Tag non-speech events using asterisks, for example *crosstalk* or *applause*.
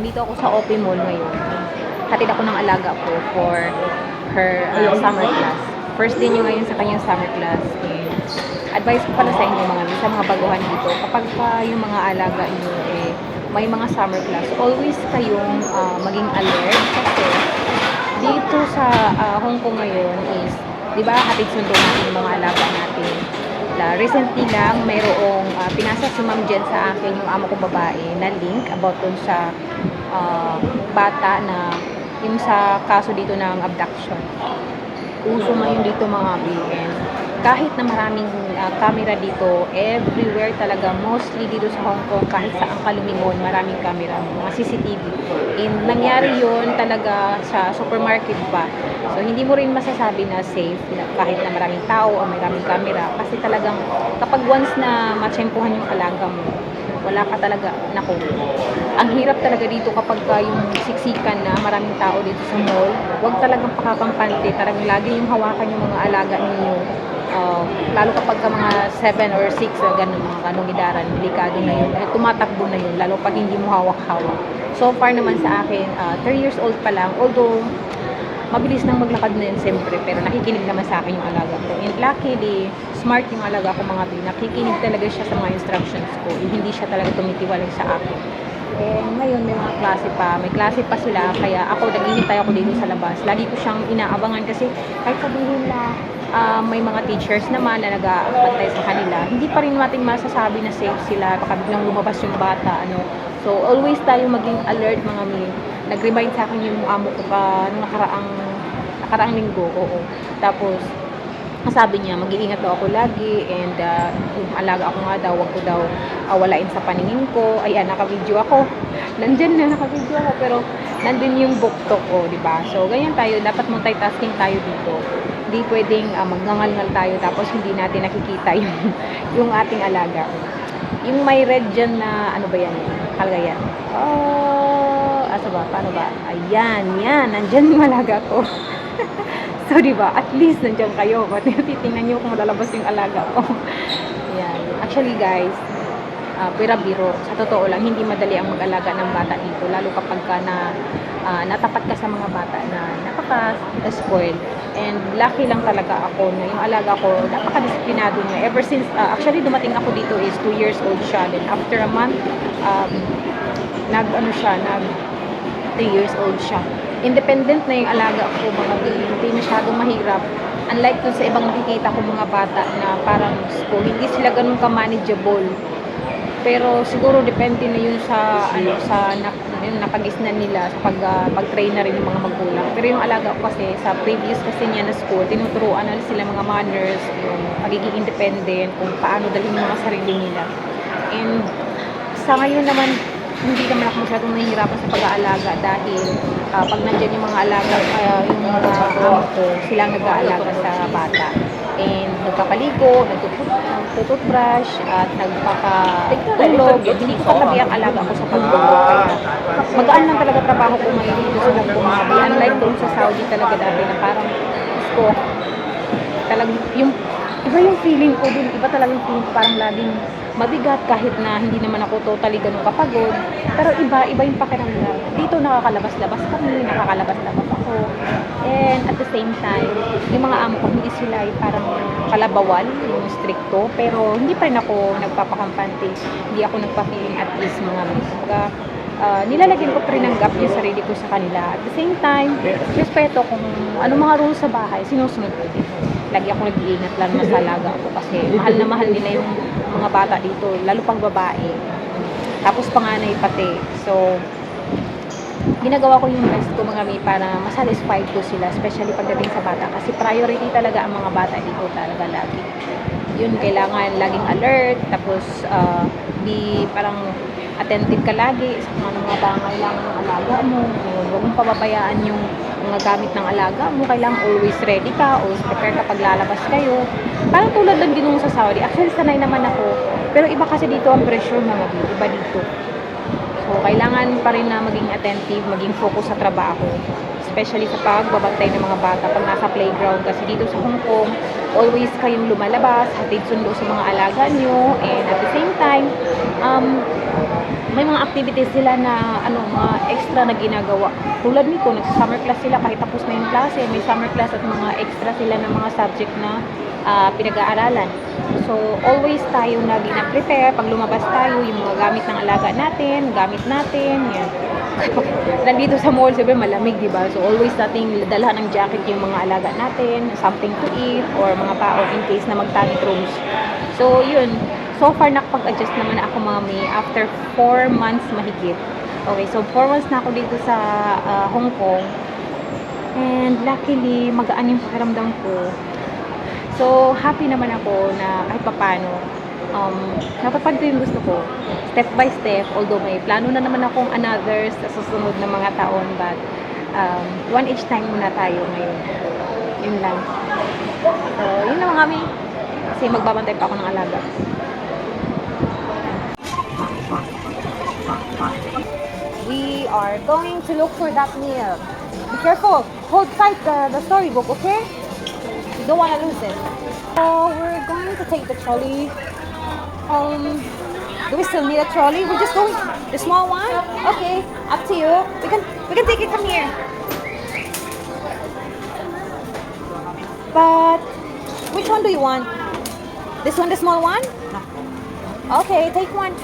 Nandito ako sa OP Mall ngayon. Hatid ako ng alaga ko for her uh, summer class. First day niyo ngayon sa kanyang summer class. And advice ko pala sa inyo mga sa mga baguhan dito, kapag pa yung mga alaga niyo eh, may mga summer class, always kayong uh, maging alert kasi dito sa ah, Hong Kong ngayon is, di ba, hatid sundo natin mga alaga natin. La, recently lang, mayroong ah, pinasa si Ma'am Jen sa akin, yung amo kong babae, na link about dun sa ah, bata na yung sa kaso dito ng abduction. Uso ngayon dito mga BN. Kahit na maraming ah, camera dito, everywhere talaga, mostly dito sa Hong Kong, kahit saan ka lumingon, maraming camera, mga CCTV. And nangyari yon talaga sa supermarket pa. So, hindi mo rin masasabi na safe na kahit na maraming tao o maraming camera. Kasi talagang kapag once na matsempuhan yung alaga mo, wala ka talaga, nako. Ang hirap talaga dito kapag ka yung siksikan na maraming tao dito sa mall, huwag talagang pakakampante, talagang lagi yung hawakan yung mga alaga ninyo. Uh, lalo kapag ka mga 7 or 6, uh, ganun, mga ganong idaran, delikado na yun. Eh, tumatakbo na yun, lalo pag hindi mo hawak-hawak. So far naman sa akin, 3 years old pa lang, although mabilis nang maglakad na yun siyempre, pero nakikinig naman sa akin yung alaga ko. And luckily, smart yung alaga ko mga bi. Nakikinig talaga siya sa mga instructions ko. And hindi siya talaga tumitiwalay sa akin. And ngayon may mga klase pa, may klase pa sila, kaya ako naghihintay ako dito sa labas. Lagi ko siyang inaabangan kasi kahit sabihin na ah, may mga teachers naman na nag-aantay sa kanila, hindi pa rin natin masasabi na safe sila, baka biglang lumabas yung bata, ano. So, always tayo maging alert mga mi. Nag-remind sa akin yung amo ko pa nung nakaraang, nakaraang linggo, oo. Tapos, sabi niya, mag-iingat daw ako lagi and uh, alaga ako nga daw, wag ko daw uh, walain sa paningin ko. Ayan, naka-video ako. *laughs* Nandyan na, naka-video ako, pero nandun yung buktok ko, di ba? So, ganyan tayo, dapat multitasking tayo dito. Hindi pwedeng uh, magngangal tayo tapos hindi natin nakikita yung, *laughs* yung ating alaga. Yung may red dyan na, ano ba yan? Kalagayan. Oh, asa ba? Paano ba? Ayan, yan. Nandyan yung alaga ko. *laughs* So, di ba, at least nandiyan kayo. *laughs* Ba't titingnan nyo kung lalabas yung alaga ko? *laughs* Ayan. Actually, guys, uh, pira biro. Sa totoo lang, hindi madali ang mag-alaga ng bata dito. Lalo kapag ka na ah, natapat ka sa mga bata na napaka-spoil. And lucky lang talaga ako na yung alaga ko, napaka-disiplinado niya. Ever since, ah, actually dumating ako dito is 2 years old siya. Then after a month, um, nag, ano siya, nag 3 years old siya independent na yung alaga ko mga masyadong mahirap. Unlike dun sa ibang nakikita ko mga bata na parang school, hindi sila ganun ka-manageable. Pero siguro depende na yun sa ano sa na, yung napagisnan nila sa pag uh, pag-train na rin ng mga magulang. Pero yung alaga ko kasi sa previous kasi niya na school, tinuturuan na sila mga manners, yung pagiging independent, kung paano dalhin mga sarili nila. And sa ngayon naman, hindi naman ako masyadong nahihirapan sa pag-aalaga dahil ah, pag nandyan yung mga alaga, ah, yung mga amo ko, sila nag-aalaga sa bata. And nagpapaligo, nagtututbrush, at nagpapatulog. Hindi ko katabi ang alaga ko sa pagtulog. Magaan lang talaga trabaho ko ngayon dito sa Hong. Unlike doon sa Saudi talaga dati na parang gusto talagang yung iba yung feeling ko dun, iba talaga yung feeling ko parang laging mabigat kahit na hindi naman ako totally ganun kapagod. Pero iba, iba yung pakiramdam. Dito nakakalabas-labas kami, nakakalabas-labas ako. And at the same time, yung mga amo ko, hindi sila yung parang kalabawal, yung stricto. Pero hindi pa rin ako nagpapakampante. Hindi ako nagpa-feeling at ease mga mga uh, nilalagyan ko pa rin ng gap yung sarili ko sa kanila. At the same time, respeto kung ano mga rules sa bahay, sinusunod ko din. Lagi ako nag-iingat lang na sa alaga ako kasi mahal na mahal nila yung mga bata dito, lalo pang babae. Tapos panganay pati. So, ginagawa ko yung best ko mga may para masatisfied ko sila, especially pagdating sa bata. Kasi priority talaga ang mga bata dito talaga lagi. Yun, kailangan laging alert, tapos uh, di parang attentive ka lagi sa ano mga pangailangan ng alaga mo. Huwag mong pababayaan yung mga gamit ng alaga mo. Kailangan always ready ka, always prepare kapag lalabas kayo. Parang tulad lang din sa Saudi. Actually, sanay naman ako. Pero iba kasi dito ang pressure mga dito. Iba dito. So, kailangan pa rin na maging attentive, maging focus sa trabaho. Especially sa pagbabantay ng mga bata pag nasa playground. Kasi dito sa Hong Kong, always kayong lumalabas, hatid sundo sa mga alaga nyo. And at the same time, um, may mga activities sila na ano mga extra na ginagawa. Tulad nito, nag-summer class sila kahit tapos na yung klase, may summer class at mga extra sila ng mga subject na ah, pinag-aaralan. So, always tayo na prepare pag lumabas tayo, yung mga gamit ng alaga natin, gamit natin, yan. *laughs* Nandito sa mall, siyempre malamig, di ba? So, always nating dalhan ng jacket yung mga alaga natin, something to eat, or mga paong in case na mag-tantrums. So, yun. So far, nakapag-adjust naman ako, mami, after 4 months mahigit. Okay, so 4 months na ako dito sa ah, Hong Kong. And luckily, magaan yung pakiramdam ko. So, happy naman ako na kahit papano, um, napapag ko yung gusto ko. Step by step, although may plano na naman akong another sa susunod na mga taon, but um, one each time muna tayo ngayon. Yun lang. Kami. Kasi magbabantay pa ako ng alaga. We are going to look for that meal. Be careful. Hold tight the, the storybook, okay? You don't want to lose it. So we're going to take the trolley. Um, do we still need a trolley? We're just going the small one. Okay, up to you. We can we can take it from here. But which one do you want? This one, the small one? No. Okay, take one.